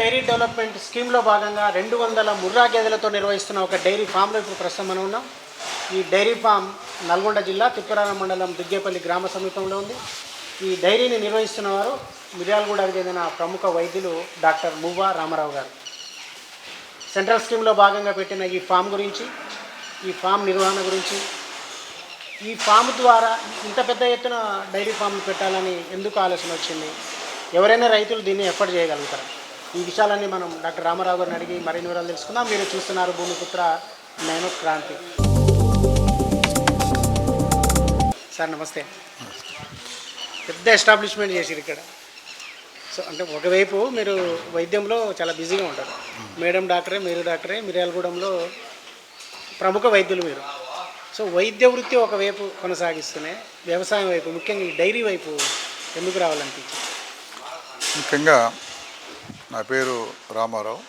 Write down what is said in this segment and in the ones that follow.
Dairy development స్కీమ్లో భాగంగా రెండు వందల ముర్రా గేదెలతో నిర్వహిస్తున్న ఒక డైరీ ఫామ్లో ఇప్పుడు ప్రస్తుతం మనం ఉన్నాం. ఈ డైరీ ఫామ్ నల్గొండ జిల్లా తిప్పరాల మండలం దుగ్గేపల్లి గ్రామ సమీపంలో ఉంది. ఈ డైరీని నిర్వహిస్తున్న వారు మిర్యాలగూడకు చెందిన ప్రముఖ వైద్యులు డాక్టర్ మువ్వా రామారావు గారు. సెంట్రల్ స్కీమ్లో భాగంగా పెట్టిన ఈ ఫామ్ గురించి ఈ ఫామ్ నిర్వహణ గురించి ఈ ఫామ్ ద్వారా ఇంత పెద్ద ఎత్తున డైరీ ఫామ్లు పెట్టాలని ఎందుకు ఆలోచన వచ్చింది? ఎవరైనా రైతులు దీన్ని ఎఫర్ట్ చేయగలుగుతారు? ఈ విషయాలన్నీ మనం డాక్టర్ రామారావు గారిని అడిగి మరిన్ని వివరాలు తెలుసుకుందాం. మీరు చూస్తున్నారు భూమిపుత్ర నేను క్రాంతి. సార్ నమస్తే. పెద్ద ఎస్టాబ్లిష్మెంట్ చేసిరు ఇక్కడ. సో అంటే ఒకవైపు మీరు వైద్యంలో చాలా బిజీగా ఉంటారు. మేడం డాక్టరే మీరు డాక్టరే మిర్యాలగూడెంలో ప్రముఖ వైద్యులు మీరు. సో వైద్య వృత్తి ఒకవైపు కొనసాగిస్తూనే వ్యవసాయం వైపు ముఖ్యంగా ఈ డైరీ వైపు ఎందుకు రావాలనిపించింది? ముఖ్యంగా నా పేరు రామారావు.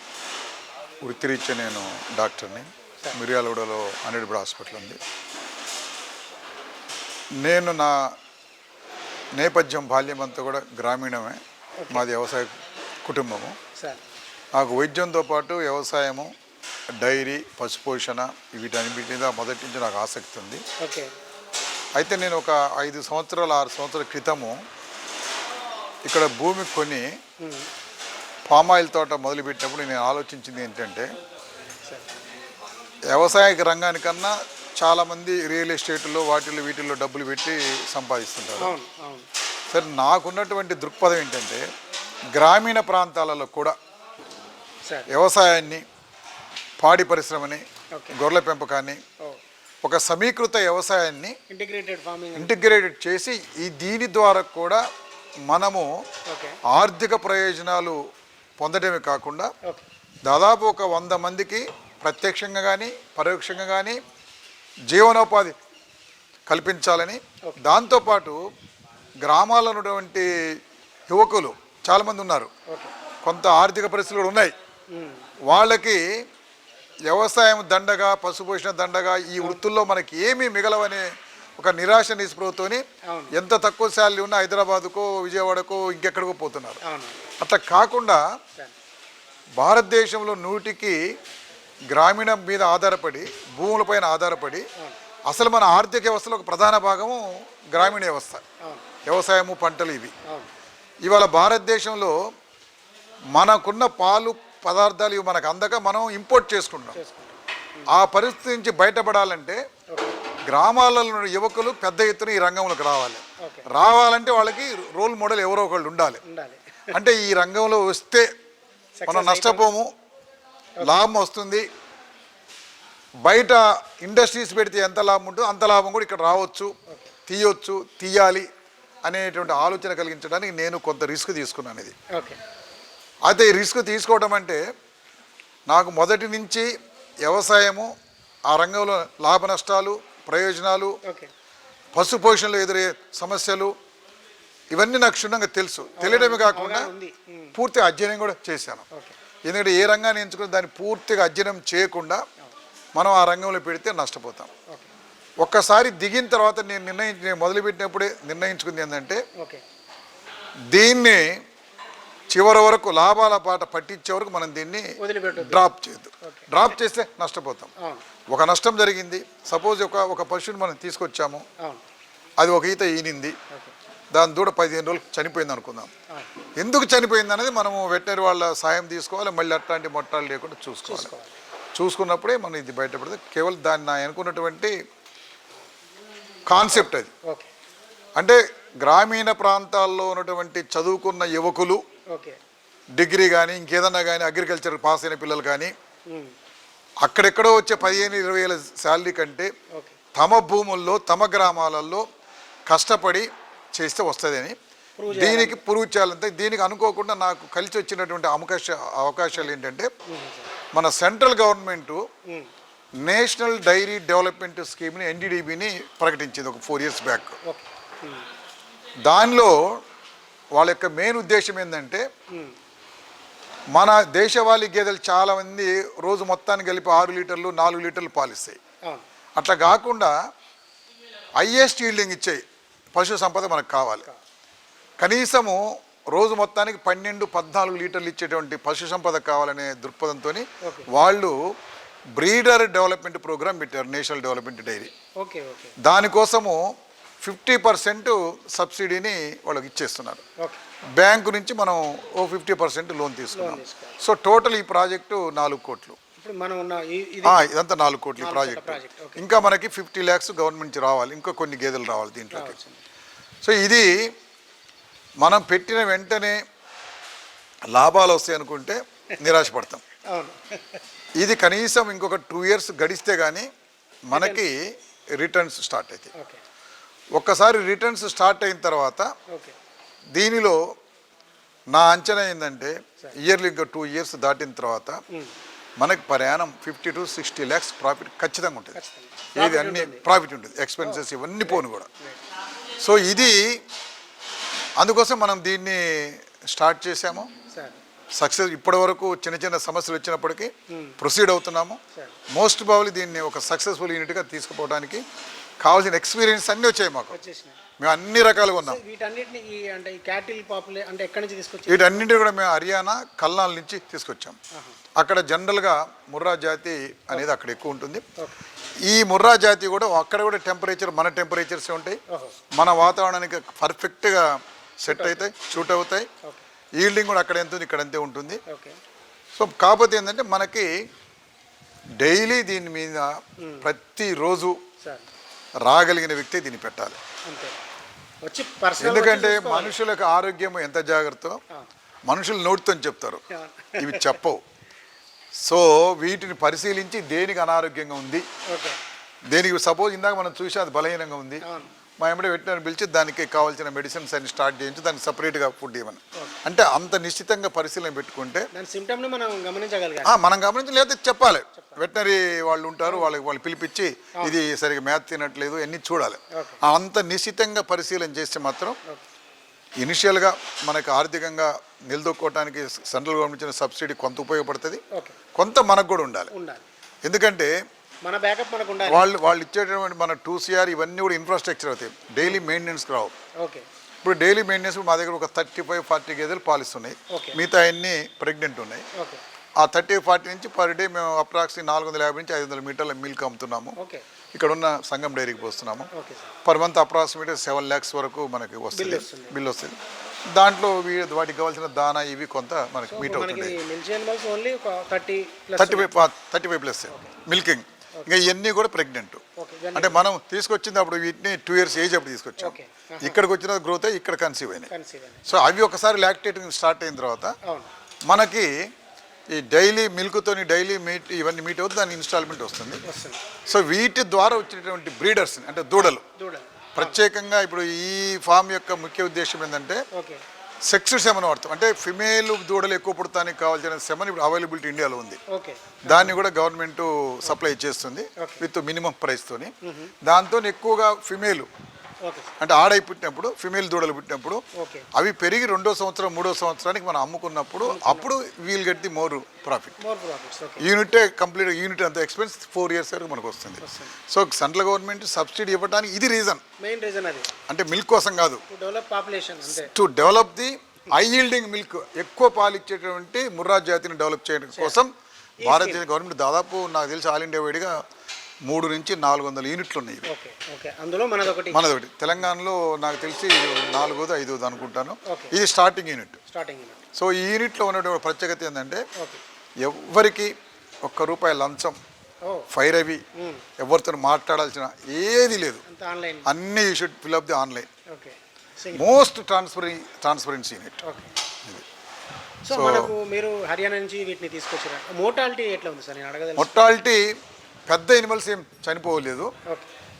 వృత్తిరీత్యా నేను డాక్టర్ని. మిర్యాలగూడలో హండ్రెడ్ హాస్పిటల్ ఉంది. నేను నా నేపథ్యం బాల్యం అంతా కూడా గ్రామీణమే. మాది వ్యవసాయ కుటుంబము. నాకు వైద్యంతో పాటు వ్యవసాయము డైరీ పశుపోషణ వీటన్నిటి మీద మొదటి నుంచి నాకు ఆసక్తి ఉంది. అయితే నేను ఒక ఐదు సంవత్సరాలు ఆరు సంవత్సరాల క్రితము ఇక్కడ భూమి కొని పామాయిల్ తోట మొదలుపెట్టినప్పుడు నేను ఆలోచించింది ఏంటంటే వ్యవసాయ రంగానికన్నా చాలామంది రియల్ ఎస్టేట్లో వాటిల్లో వీటిల్లో డబ్బులు పెట్టి సంపాదిస్తుంటారు. సరే నాకున్నటువంటి దృక్పథం ఏంటంటే గ్రామీణ ప్రాంతాలలో కూడా వ్యవసాయాన్ని పాడి పరిశ్రమని గొర్రెల పెంపకాన్ని ఒక సమీకృత వ్యవసాయాన్ని ఇంటిగ్రేటెడ్ ఫార్మింగ్ ఇంటిగ్రేటెడ్ చేసి ఈ దీని ద్వారా కూడా మనము ఆర్థిక ప్రయోజనాలు పొందడమే కాకుండా దాదాపు ఒక వంద మందికి ప్రత్యక్షంగా కానీ పరోక్షంగా కానీ జీవనోపాధి కల్పించాలని. దాంతోపాటు గ్రామాల్లో ఉన్నటువంటి యువకులు చాలామంది ఉన్నారు. కొంత ఆర్థిక పరిస్థితులు కూడా ఉన్నాయి. వాళ్ళకి వ్యవసాయం దండగా పశుపోషణ దండగా ఈ వృత్తుల్లో మనకి ఏమీ మిగలవనే ఒక నిరాశ నిస్పృహతోని. ఎంత తక్కువ శాలరీ ఉన్నా హైదరాబాద్కో విజయవాడకో ఇంకెక్కడికో పోతున్నారు. అట్లా కాకుండా భారతదేశంలో నూటికి గ్రామీణం మీద ఆధారపడి భూములపైన ఆధారపడి అసలు మన ఆర్థిక వ్యవస్థలో ఒక ప్రధాన భాగము గ్రామీణ వ్యవస్థ. వ్యవసాయము పంటలు ఇవి. ఇవాళ భారతదేశంలో మనకున్న పాలు పదార్థాలు ఇవి మనకు అందక మనం ఇంపోర్ట్ చేసుకుంటాం ఆ పరిస్థితి నుంచి బయటపడాలంటే గ్రామాలలో యువకులు పెద్ద ఎత్తున ఈ రంగంలోకి రావాలి. రావాలంటే వాళ్ళకి రోల్ మోడల్ ఎవరో ఒకళ్ళు ఉండాలి. అంటే ఈ రంగంలో వస్తే మనం నష్టపోము లాభం వస్తుంది. బయట ఇండస్ట్రీస్ పెడితే ఎంత లాభం ఉంటుందో అంత లాభం కూడా ఇక్కడ రావచ్చు. తీయొచ్చు తీయాలి అనేటువంటి ఆలోచన కలిగించడానికి నేను కొంత రిస్క్ తీసుకున్నాను ఇది. అయితే ఈ రిస్క్ తీసుకోవడం అంటే నాకు మొదటి నుంచి వ్యవసాయము ఆ రంగంలో లాభ నష్టాలు ప్రయోజనాలు పశు పోషణలో ఎదురే సమస్యలు ఇవన్నీ నాకు క్షుణ్ణంగా తెలుసు. తెలియడమే కాకుండా అవగాహన ఉంది. ఉమ్, పూర్తి అధ్యయనం కూడా చేశాను. ఎందుకంటే ఏ రంగాన్ని ఎంచుకుని దాన్ని పూర్తిగా అధ్యయనం చేయకుండా మనం ఆ రంగంలో పెడితే నష్టపోతాం. ఒక్కసారి దిగిన తర్వాత నేను నిర్ణయించి నేను మొదలుపెట్టినప్పుడే నిర్ణయించుకుంది ఏంటంటే దీన్ని చివరి వరకు లాభాల పాట పట్టించే వరకు మనం దీన్ని డ్రాప్ చేయొద్దు. డ్రాప్ చేస్తే నష్టపోతాం. ఒక నష్టం జరిగింది. సపోజ్ ఒక ఒక పశువుని మనం తీసుకొచ్చాము. అది ఒక ఈత ఈనింది. దాని దూడ పదిహేను రోజులు చనిపోయింది అనుకుందాం. ఎందుకు చనిపోయింది అనేది మనము వెటనరీ వాళ్ళ సాయం తీసుకోవాలి మళ్ళీ అట్లాంటి మొట్టాలు లేకుండా చూసుకోవాలి. చూసుకున్నప్పుడే మనం ఇది బయటపడితే కేవలం దాన్ని నా అనుకున్నటువంటి కాన్సెప్ట్ అది. అంటే గ్రామీణ ప్రాంతాల్లో ఉన్నటువంటి చదువుకున్న యువకులు డిగ్రీ కానీ ఇంకేదన్నా కానీ అగ్రికల్చర్ పాస్ అయిన పిల్లలు కానీ అక్కడెక్కడో వచ్చే పదిహేను ఇరవై వేల శాలరీ కంటే తమ భూముల్లో తమ గ్రామాలలో కష్టపడి చేస్తే వస్తుందని. దీనికి ప్రూవ్ చేయాలంటే దీనికి అనుకోకుండా నాకు కలిసి వచ్చినటువంటి అవకాశ అవకాశాలు ఏంటంటే మన central government national dairy development స్కీమ్ని ఎన్డీడీబీని ప్రకటించింది ఒక ఫోర్ ఇయర్స్ బ్యాక్. దానిలో వాళ్ళ యొక్క మెయిన్ ఉద్దేశం ఏంటంటే మన దేశవాళీ గేదెలు చాలామంది రోజు మొత్తానికి కలిపి ఆరు లీటర్లు నాలుగు లీటర్లు పాలిస్తాయి. అట్లా కాకుండా హైయెస్ట్ ఈల్డింగ్ ఇచ్చాయి. పశు సంపద మనకు కావాలి. కనీసము రోజు మొత్తానికి పన్నెండు పద్నాలుగు లీటర్లు ఇచ్చేటువంటి పశు సంపద కావాలనే దృక్పథంతో. వాళ్ళు బ్రీడర్ డెవలప్మెంట్ ప్రోగ్రామ్ పెట్టారు నేషనల్ డెవలప్మెంట్ డైరీ. దానికోసము ఫిఫ్టీ పర్సెంట్ సబ్సిడీని వాళ్ళకి ఇచ్చేస్తున్నారు. బ్యాంకు నుంచి మనం ఓ ఫిఫ్టీ పర్సెంట్ లోన్ తీసుకున్నాం. సో టోటల్ ఈ ప్రాజెక్టు నాలుగు కోట్లు. ఇదంతా నాలుగు కోట్లు ప్రాజెక్ట్. ఇంకా మనకి ఫిఫ్టీ ల్యాక్స్ గవర్నమెంట్ నుంచి రావాలి. ఇంకా కొన్ని గేదెలు రావాలి దీంట్లోకి. సో ఇది మనం పెట్టిన వెంటనే లాభాలు వస్తాయి అనుకుంటే నిరాశపడతాం. ఇది కనీసం ఇంకొక టూ ఇయర్స్ గడిస్తే కానీ మనకి రిటర్న్స్ స్టార్ట్ అవుతాయి ఒక్కసారి రిటర్న్స్ స్టార్ట్ అయిన తర్వాత దీనిలో నా అంచనా ఏంటంటే ఇయర్లీ ఇంకా టూ ఇయర్స్ దాటిన తర్వాత మనకి ప్రయాణం fifty to sixty lakhs profit ఖచ్చితంగా ఉంటుంది. ఏది అన్ని. ప్రాఫిట్ ఉంటుంది. ఎక్స్పెన్సెస్ ఇవన్నీ పోను కూడా. సో ఇది అందుకోసం మనం దీన్ని స్టార్ట్ చేసాము సక్సెస్ ఇప్పటి వరకు చిన్న చిన్న సమస్యలు వచ్చినప్పటికీ Hmm. ప్రొసీడ్ అవుతున్నాము. మోస్ట్ బాబులు దీన్ని ఒక సక్సెస్ఫుల్ యూనిట్గా తీసుకుపోవడానికి కావాల్సిన ఎక్స్పీరియన్స్ అన్నీ వచ్చాయి మాకు. మేము అన్ని రకాలుగా ఉన్నాం. వీటన్నిటిని ఈ అంటే ఈ క్యాటిల్ పాపులే అంటే ఎక్కడి నుంచి తీసుకొచ్చి వీటన్నింటినీ కూడా మేము హర్యానా కల్నాల్ నుంచి తీసుకొచ్చాం. అక్కడ జనరల్గా ముర్రా జాతి అనేది అక్కడ ఎక్కువ ఉంటుంది. ఈ ముర్రా జాతి కూడా అక్కడ కూడా టెంపరేచర్ మన టెంపరేచర్స్ ఉంటాయి. మన వాతావరణానికి పర్ఫెక్ట్గా సెట్ అవుతాయి షూట్ అవుతాయి. ఈల్డింగ్ కూడా అక్కడ ఎంత ఉంది ఇక్కడ అంతే ఉంటుంది. సో కాకపోతే ఏంటంటే మనకి డైలీ దీని మీద ప్రతిరోజు రాగలిగిన వ్యక్తి దీన్ని పెట్టాలి. ఎందుకంటే మనుషులకు ఆరోగ్యం ఎంత జాగ్రత్త. మనుషులు నోటితో చెప్తారు. ఇవి చెప్పవు. సో వీటిని పరిశీలించి దేనికి అనారోగ్యంగా ఉంది? దేనికి సపోజ్ ఇందాక మనం చూసి అది బలహీనంగా ఉంది. మా ఎమ్మడే వెటనరీ పిలిచి దానికి కావాల్సిన మెడిసిన్స్ అన్ని స్టార్ట్ చేయించి దానికి సపరేట్గా ఫుడ్ ఇవ్వను. అంటే అంత నిశ్చితంగా పరిశీలన పెట్టుకుంటే మనం గమనించగలిగాం గమనించి లేదా చెప్పాలి. వెటనరీ వాళ్ళు ఉంటారు వాళ్ళకి వాళ్ళు పిలిపించి ఇది సరిగా మేత తినట్లేదు అన్ని చూడాలి. అంత నిశ్చితంగా పరిశీలన చేస్తే మాత్రం ఇనిషియల్గా మనకు ఆర్థికంగా నిలదొక్కోవడానికి సెంట్రల్ గవర్నమెంట్ ఇచ్చిన సబ్సిడీ కొంత ఉపయోగపడుతుంది. కొంత మనకు కూడా ఉండాలి. ఎందుకంటే మన బ్యాకప్ మనకు ఉండాలి. వాళ్ళు వాళ్ళు ఇచ్చేటటువంటి మన టూ సిఆర్ ఇవన్నీ కూడా ఇన్ఫ్రాస్ట్రక్చర్ అవుతాయి డైలీ మెయింటెనెన్స్ రావు. ఓకే. ఇప్పుడు డైలీ మెయింటెనెన్స్ మా దగ్గర ఒక థర్టీ ఫైవ్ ఫార్టీ గేదెలు పాలిస్తున్నాయి. మిగతా అన్ని ప్రెగ్నెంట్ ఉన్నాయి. ఆ థర్టీ ఫార్టీ నుంచి పర్ డే మేము అప్రాక్సిమేట్ నాలుగు వందల యాభై నుంచి ఐదు వందల మీటర్ల మిల్క్ అమ్ముతున్నాము. ఇక్కడ ఉన్న సంఘం డైరీకి పోస్తున్నాము. Per month approximate seven lakhs వరకు మనకి వస్తుంది. బిల్ వస్తుంది. దాంట్లో వాటికి కావాల్సిన దానా ఇవి కొంత మనకి మీట్ అవుతుంది thirty five thirty five plus milking ఇంకా ఇవన్నీ కూడా ప్రెగ్నెంట్. అంటే మనం తీసుకొచ్చింది అప్పుడు వీటిని టూ ఇయర్స్ ఏజ్ అప్పుడు తీసుకొచ్చాం. ఇక్కడికి వచ్చిన గ్రోత్ ఇక్కడ కన్సీవ్ అయినాయి. సో అవి ఒకసారి లాక్టేటింగ్ స్టార్ట్ అయిన తర్వాత మనకి ఈ డైలీ మిల్క్తోని డైలీ మీట్ ఇవన్నీ మీట్ అవుతుంది దాని ఇన్స్టాల్మెంట్ వస్తుంది. సో వీటి ద్వారా వచ్చినటువంటి బ్రీడర్స్ అంటే దూడలు. ప్రత్యేకంగా ఇప్పుడు ఈ ఫామ్ యొక్క ముఖ్య ఉద్దేశం ఏంటంటే సెక్స్ సెమన్ వాడతాం అంటే ఫిమేల్ దూడలు ఎక్కువ పుడతానికి కావాల్సిన సెమన్ ఇప్పుడు అవైలబిలిటీ ఇండియాలో ఉంది. దాన్ని కూడా గవర్నమెంట్ సప్లై చేస్తుంది. విత్ మినిమం ప్రైస్తోని దాంతో ఎక్కువగా ఫిమేల్ అంటే ఆడై పుట్టినప్పుడు ఫిమేల్ దూడలు పుట్టినప్పుడు అవి పెరిగి రెండో సంవత్సరం మూడో సంవత్సరానికి మనం అమ్ముకున్నప్పుడు అప్పుడు we'll get the more profit unit complete unit అంత ఎక్స్పెన్స్ ఫోర్ ఇయర్స్ వరకు మనకు వస్తుంది. సో సెంట్రల్ గవర్నమెంట్ సబ్సిడీ ఇవ్వడానికి ఇది రీజన్ మెయిన్ రీజన్ అది. అంటే మిల్క్ కోసం కాదు. టు డెవలప్ పాపులేషన్ అంతే. To develop the high yielding milk ఎక్కువ పాలు ఇచ్చేటువంటి ముర్రా జాతిని డెవలప్ చేయడం కోసం భారతదేశ గవర్నమెంట్ దాదాపు నాకు తెలిసి ఆల్ ఇండియా వైడ్గా మూడు నుంచి నాలుగు వందల యూనిట్లు ఉన్నాయి అందులో మనది ఒకటి తెలంగాణలో నాకు తెలిసి నాలుగోది ఐదోది అనుకుంటాను. ఇది starting unit starting unit so ఈ యూనిట్లో ఉన్నటువంటి ప్రత్యేకత ఏంటంటే ఓకే. ఎవ్వరికి ఒక్క రూపాయి లంచం ఫైర్ అవి ఎవరితో మాట్లాడాల్సిన ఏది లేదు. అన్నీ you should fill up the online most transparen transparency unit so మనకు మీరు హర్యానా నుంచి వీటిని తీసుకొచ్చారు? మోటాలిటీ ఎట్లా ఉంది సార్? నేను పెద్ద ఎనిమల్స్ ఏం చనిపోలేదు.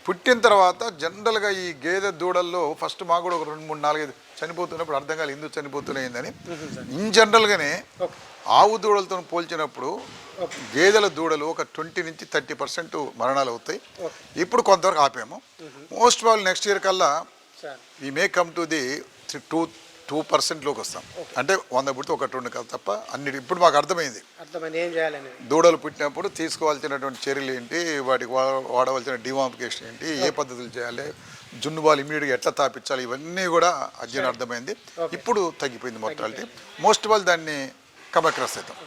పుట్టిన తర్వాత జనరల్గా ఈ గేదె దూడల్లో ఫస్ట్ మాకు కూడా ఒక రెండు మూడు నాలుగైదు చనిపోతున్నప్పుడు అర్థం కాలేదు ఎందుకు చనిపోతున్నాయిందని. ఇన్ జనరల్గానే ఆవు దూడలతో పోల్చినప్పుడు గేదెల దూడలు ఒక ట్వంటీ నుంచి థర్టీ పర్సెంట్ మరణాలు అవుతాయి. ఇప్పుడు కొంతవరకు ఆపాము. మోస్ట్ ప్రాబ్లం నెక్స్ట్ ఇయర్ కల్లా ఈ may come to the two two పర్సెంట్లోకి వస్తాం. అంటే వంద పుడితే ఒకటి రెండు కాదు తప్ప అన్ని ఇప్పుడు మాకు అర్థమైంది. దూడలు పుట్టినప్పుడు తీసుకోవాల్సినటువంటి చర్యలు ఏంటి వాటికి వాడవలసిన డిమాంపికేషన్ ఏంటి ఏ పద్ధతులు చేయాలి జున్ను బాల్ ఇమీడియట్గా ఎట్లా తాపించాలి ఇవన్నీ కూడా అధ్యయనం అర్థమైంది. ఇప్పుడు తగ్గిపోయింది మొర్టాలిటీ మోస్ట్ ఆల్ దాన్ని కమక్రస్ అవుతాం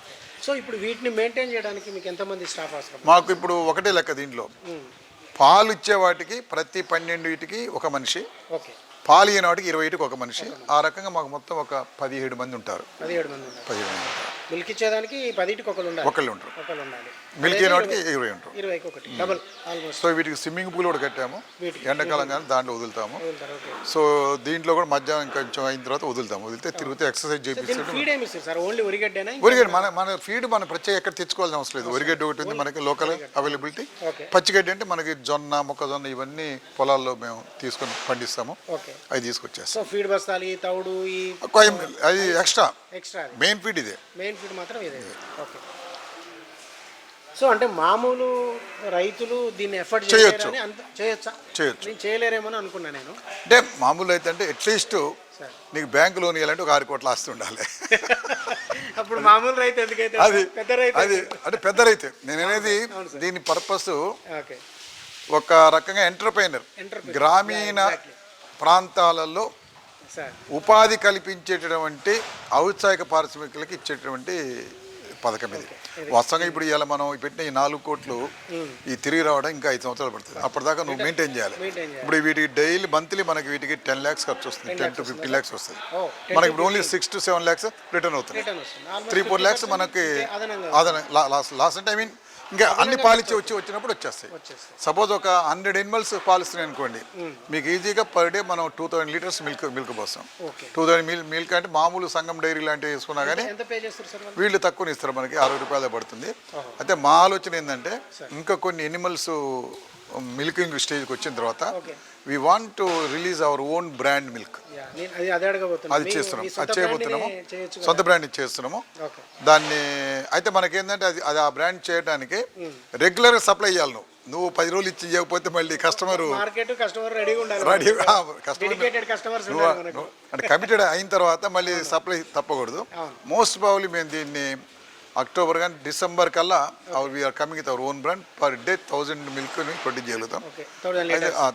సో ఇప్పుడు వీటిని మెయింటైన్ చేయడానికి మీకు ఎంతమంది స్టాఫ్ అవసరం? మాకు ఇప్పుడు ఒకటే లెక్క దీంట్లో. ఉమ్, పాలు ఇచ్చే వాటికి ప్రతి పన్నెండు వీటికి ఒక మనిషి. ఓకే పాలు ఇరవై ఒక మనిషి. ఆ రకంగా మాకు మొత్తం ఒక పదిహేడు మంది ఉంటారు. పదిహేడు మంది పదిహేడు మంది. మిల్క్ ఇచ్చేదానికి పదింటికి ఒకరు ఉండాలి. ఒకళ్ళు ఉంటారు. ఒకరు ఉండాలి. మిల్క్ వాటికి ఇరవై ఉంటారు. ఇరవైకి ఒకటి డబల్ ఆల్మోస్ట్. సో వీటికి స్విమ్మింగ్ పూల్ కూడా కట్టాము. ఎండాకాలం కానీ దాంట్లో వదులుతాము. సో దీంట్లో కూడా మధ్యాహ్నం కొంచెం అయిన తర్వాత వదులుతాము. వదిలితే తిరిగితే ఎక్సర్సైజ్ చేపిస్తే ఫీడ్ ఏమి ఇస్తారు సార్? ఓన్లీ ఒరిగడ్డేనా ఒరిగడ్డి మన మన ఫీడ్ మన ప్రత్యేక ఎక్కడ తెచ్చుకోవాల్సిన అవసరం లేదు. ఒరిగడ్డి ఒకటి ఉంది మనకి లోకల్ అవైలబిలిటీ పచ్చిగడ్డి అంటే మనకి జొన్న మొక్కజొన్న ఇవన్నీ పొలాల్లో మేము తీసుకొని పండిస్తాము. అవి తీసుకొచ్చేస్తాం. ఫీడ్ బస్తాలు తౌడు అది ఎక్స్ట్రా మెయిన్ ఫీడ్ ఇదే. మెయిన్ ఫీడ్ మాత్రం ఇదే. ఓకే. సో అంటే మామూలు రైతులు దీన్ని ఎఫర్ట్ చేయొచ్చు. చేయొచ్చా? చేయొచ్చు. నేను చేయలేరేమో అని అనుకున్నా నేను. అంటే మామూలు అయితే అంటే అట్లీస్ట్ నీకు బ్యాంకు లోన్ ఇవ్వాలంటే ఒక ఆరు కోట్ల ఆస్తి ఉండాలి. అప్పుడు మామూలు రైతు ఎందుకైతే అది పెద్ద రైతు? అది అంటే పెద్ద రైతే. నేను అనేది దీని పర్పస్ ఒక రకంగా ఎంటర్ప్రైనర్. గ్రామీణ. ప్రాంతాలలో ఉపాధి కల్పించేటటువంటి ఔత్సాహిక పారిశ్రామికులకి ఇచ్చేటటువంటి పథకం ఇది. వాస్తవంగా ఇప్పుడు ఇవాళ మనం పెట్టిన ఈ నాలుగు కోట్లు ఈ తిరిగి రావడం ఇంకా ఐదు సంవత్సరాలు పడుతుంది. అప్పటిదాకా నువ్వు మెయింటైన్ చేయాలి. ఇప్పుడు వీటికి డైలీ మంత్లీ మనకి వీటికి టెన్ ల్యాక్స్ ఖర్చు వస్తుంది. టెన్ టు ఫిఫ్టీన్ ల్యాక్స్ వస్తుంది మనకి ఇప్పుడు only six to seven lakhs return అవుతుంది త్రీ ఫోర్ ల్యాక్స్ 50% మనకి అదన లాస్ లాస్ అంటే ఐ మీన్ ఇంకా అన్ని పాలిచ్చి వచ్చి వచ్చినప్పుడు వచ్చేస్తాయి. సపోజ్ ఒక హండ్రెడ్ ఎనిమల్స్ పాలిస్తున్నాయి అనుకోండి. మీకు ఈజీగా పర్ డే మనం two thousand litres milk milk పోస్తాం. టూ థౌసండ్ మిల్ మిల్క్ అంటే మామూలు సంఘం డైరీ లాంటివి వేసుకున్నా కానీ వాళ్ళు? తక్కువ ఇస్తారు మనకి అరవై రూపాయలు పడుతుంది. అయితే మా ఆలోచన ఏంటంటే ఇంకా కొన్ని ఎనిమల్స్ మిల్కింగ్ స్టేజ్కి వచ్చిన తర్వాత we want to release our own brand milk. అది చేస్తున్నాం. అది చేయబోతున్నాము? సొంత బ్రాండ్ చేస్తున్నాము. దాన్ని అయితే మనకేంటంటే అది అది ఆ బ్రాండ్ చేయడానికి రెగ్యులర్గా సప్లై చేయాలి నువ్వు. నువ్వు పది రోజులు ఇచ్చి ఇవ్వకపోతే మళ్ళీ కస్టమర్ రెడీ అంటే కమిటెడ్ అయిన తర్వాత మళ్ళీ సప్లై తప్పకూడదు. మోస్ట్ ప్రాబ్లీ మేము దీన్ని అక్టోబర్ కానీ డిసెంబర్ కల్లా our we're coming with our own brand per day thousand మిల్క్ని produce చేయగలుగుతాం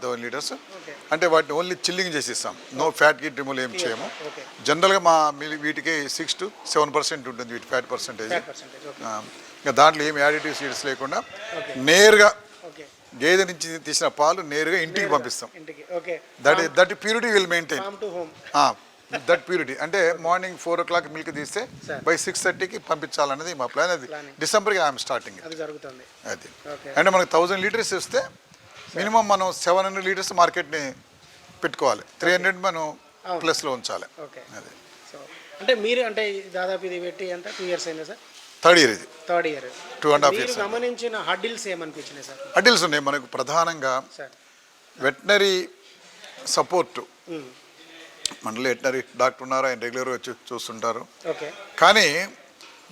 థౌసండ్ లీటర్స్ అంటే వాటిని ఓన్లీ చిల్లింగ్ చేసి ఇస్తాం నో ఫ్యాట్ గిట్ రిమూవ్ ఏం చేయము. జనరల్గా మా వీటికి సిక్స్ టు సెవెన్ పర్సెంట్ ఉంటుంది వీటి ఫ్యాట్ పర్సెంటేజ్ ఓకే ఇంకా దాంట్లో ఏం యాడిటివ్ సీడ్స్ లేకుండా నేరుగా గేదె నుంచి తీసిన పాలు నేరుగా ఇంటికి పంపిస్తాం. That that purity will maintain that purity అంటే morning four o'clock milk తీస్తే. బై సిక్స్ థర్టీకి పంపించాలన్నది మా ప్లాన్ అది. డిసెంబర్కి ఐఎమ్ స్టార్టింగ్. అది జరుగుతుంది. అది. ఓకే. అంటే మనకు థౌజండ్ లీటర్స్ ఇస్తే మినిమం మనం సెవెన్ హండ్రెడ్ లీటర్స్ మార్కెట్ని పెట్టుకోవాలి. త్రీ హండ్రెడ్ మనం. ప్లస్లో ఉంచాలి. ఓకే. అది. సో అంటే మీరు అంటే దాదాపు ఇది పెట్టి ఎంత? టూ ఇయర్స్ అయిందా సార్? థర్డ్ ఇయర్ ఇది. Third year. Two and half years గమనించిన హడ్డిల్స్ ఏమనిపించినాయి సార్? అడిల్స్ ఉన్నాయి. మనకు ప్రధానంగా వెటనరీ సపోర్టు. మనలో వెటనరీ డాక్టర్ ఉన్నారు. ఆయన రెగ్యులర్గా వచ్చి చూస్తుంటారు. ఓకే. కానీ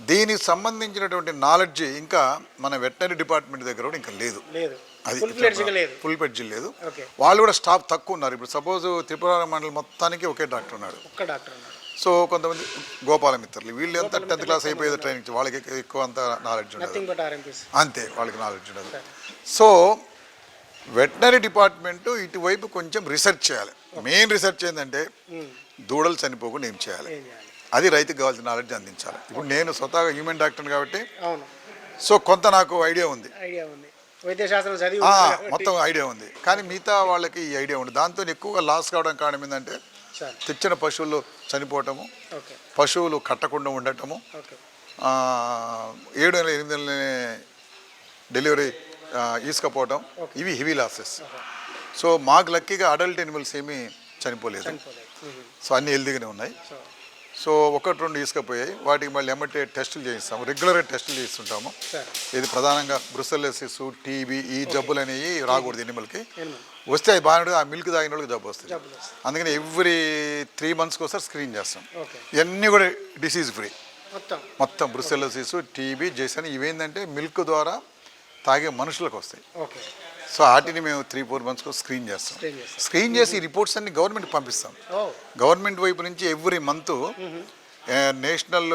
దీనికి సంబంధించినటువంటి నాలెడ్జ్ ఇంకా మన వెటనరీ డిపార్ట్మెంట్ దగ్గర కూడా ఇంకా లేదు. అది ఫుల్ లేదు. పెడ్జ్ లేదు. వాళ్ళు కూడా స్టాఫ్ తక్కువ ఉన్నారు. ఇప్పుడు సపోజ్ త్రిపుర మండలం మొత్తానికి ఒకే డాక్టర్ ఉన్నాడు. సో కొంతమంది గోపాల మిత్రులు వీళ్ళు ఎంత టెన్త్ క్లాస్ అయిపోయేది ట్రైనింగ్ వాళ్ళకి ఎక్కువ- అంత నాలెడ్జ్ ఉండదు. అంతే వాళ్ళకి నాలెడ్జ్ ఉండదు. సో వెటనరీ డిపార్ట్మెంట్ ఇటువైపు కొంచెం రీసెర్చ్ చేయాలి. మెయిన్ రీసెర్చ్ ఏంటంటే దూడలు చనిపోకుండా ఏం చేయాలి? అది రైతుకు కావాల్సిన నాలెడ్జ్ అందించాలి. ఇప్పుడు నేను స్వతహాగా హ్యూమన్ డాక్టర్ కాబట్టి సో కొంత నాకు ఐడియా ఉంది. మొత్తం ఐడియా ఉంది. కానీ మిగతా వాళ్ళకి ఈ ఐడియా ఉంది. దాంతో ఎక్కువగా లాస్ కావడం కారణం ఏంటంటే తెచ్చిన పశువులు చనిపోవటము పశువులు కట్టకుండా ఉండటము ఏడు నెలల ఎనిమిది నెలలనే డెలివరీ ఆ, ఈసుకపోవటం ఇవి హెవీ లాసెస్. సో మాకు లక్కీగా అడల్ట్ ఎనిమల్స్ ఏమీ చనిపోలేదు. సో అన్ని హెల్దీగానే ఉన్నాయి. సో. ఒకటి రెండు ఈసుకపోయాయి వాటికి మళ్ళీ ఎమ్మటే టెస్టులు చేయిస్తాము. రెగ్యులర్గా టెస్టులు చేస్తుంటాము ఇది ప్రధానంగా బ్రుసెల్లోసిస్ టీబీ ఈ జబ్బులు అనేవి రాకూడదు ఎనిమల్కి. వస్తే అది ఉంటుంది, ఆ మిల్క్ తాగిన వాళ్ళకి జబ్బు వస్తుంది. అందుకని ఎవ్రీ త్రీ మంత్స్కి ఒకసారి స్క్రీన్ చేస్తాం. ఇవన్నీ కూడా డిసీజ్ ఫ్రీ. మొత్తం. బ్రుసెల్లోసిస్ టీబీ జేసన్ ఇవేంటంటే మిల్క్ ద్వారా తాగే మనుషులకు వస్తాయి. సో వాటిని మేము త్రీ ఫోర్ మంత్స్కి స్క్రీన్ చేస్తాం. స్క్రీన్ చేస్తాం. స్క్రీన్ చేసి ఈ రిపోర్ట్స్ అన్ని గవర్నమెంట్ పంపిస్తాం. గవర్నమెంట్ వైపు నుంచి every month national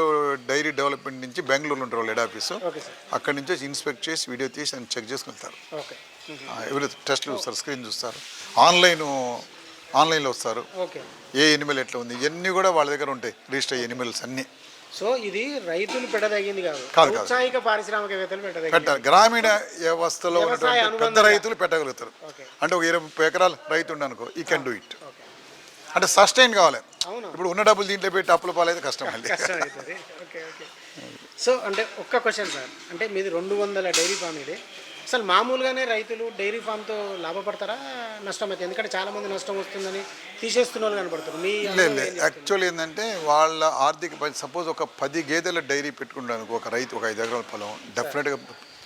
dairy development నుంచి బెంగళూరులో ఉంటారు వాళ్ళు హెడ్ ఆఫీసు అక్కడి నుంచి వచ్చి ఇన్స్పెక్ట్ చేసి వీడియో తీసి అని చెక్ చేసుకుని వెళ్తారు ఎవరి టెస్ట్లు చూస్తారు స్క్రీన్ చూస్తారు. ఆన్లైన్ ఆన్లైన్లో వస్తారు. ఏ ఎనిమల్ ఎట్లా ఉంది ఇవన్నీ కూడా వాళ్ళ దగ్గర ఉంటాయి రిజిస్టర్ అయ్యే ఎనిమల్స్ అన్నీ. సో ఇది రైతులు పెట్టదగింది కాదు. ఔత్సాహిక పారిశ్రామికవేత్తలు పెట్టదగింది. గ్రామీణ వ్యవస్థలో పెద్ద. రైతులు పెట్టగలుగుతారు. అంటే ఒక ఇరవై ముప్పై ఎకరాలు రైతు ఉండి అనుకో ఈ కెన్ డూ ఇట్ అంటే సస్టైన్ కావాలి. ఇప్పుడు ఉన్న డబ్బులు దీంట్లో పెట్టి అప్పుల పాలైతే కష్టం సో అంటే ఒక్క క్వశ్చన్ సార్. అంటే మీది రెండు వందల డైరీ ఫామ్ ఇది. అసలు మామూలుగానే రైతులు డైరీ ఫామ్తో లాభపడతారా? నష్టం అవుతుంది ఎందుకంటే చాలా మంది నష్టం వస్తుందని తీసేస్తున్న వాళ్ళు కనపడతారు మీ లేదు? యాక్చువల్లీ ఏంటంటే వాళ్ళ ఆర్థిక సపోజ్ ఒక పది గేదెల డైరీ పెట్టుకుంటానికి ఒక రైతు ఒక ఐదు ఎకరాల పొలం డెఫినెట్గా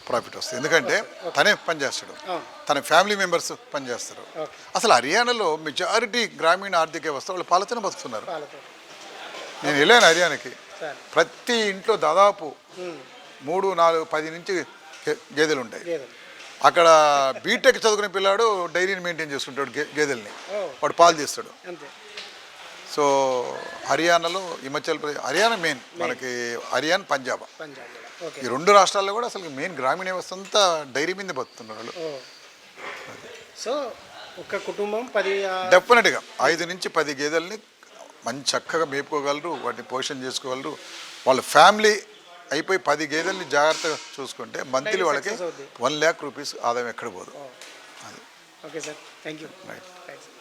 ప్రాఫిట్ వస్తుంది. ఎందుకంటే తనే పనిచేస్తాడు. తన ఫ్యామిలీ మెంబర్స్ పనిచేస్తారు. అసలు హర్యానాలో మెజారిటీ గ్రామీణ ఆర్థిక వ్యవస్థ వాళ్ళు పాలతోనే బతుకుతున్నారు. నేను వెళ్ళాను హర్యానాకి. ప్రతి ఇంట్లో దాదాపు మూడు నాలుగు పది నుంచి గేదెలు. ఉంటాయి అక్కడ బీటెక్ చదువుకునే పిల్లాడు డైరీని మెయింటైన్ చేసుకుంటాడు గేదెల్ని. వాడు పాలు తీస్తాడు. సో హర్యానాలో హిమాచల్ ప్రదేశ్ హర్యానా మెయిన్ మనకి హర్యానా పంజాబ్. ఈ రెండు రాష్ట్రాల్లో కూడా అసలు మెయిన్ గ్రామీణ వ్యవస్థ అంతా డైరీ మీద బతుకుతున్నారు వాళ్ళు. సో ఒక కుటుంబం పది డెఫినెట్గా ఐదు నుంచి పది గేదెల్ని మంచి చక్కగా మేపుకోగలరు వాటిని పోషణ చేసుకోగలరు. వాళ్ళ ఫ్యామిలీ అయిపోయి పది గేదెల్ని జాగ్రత్తగా చూసుకుంటే మంత్లీ వాళ్ళకి. వన్ ల్యాక్ రూపీస్ ఆదాయం ఎక్కడ పోదు. అది. Okay sir. Thank you right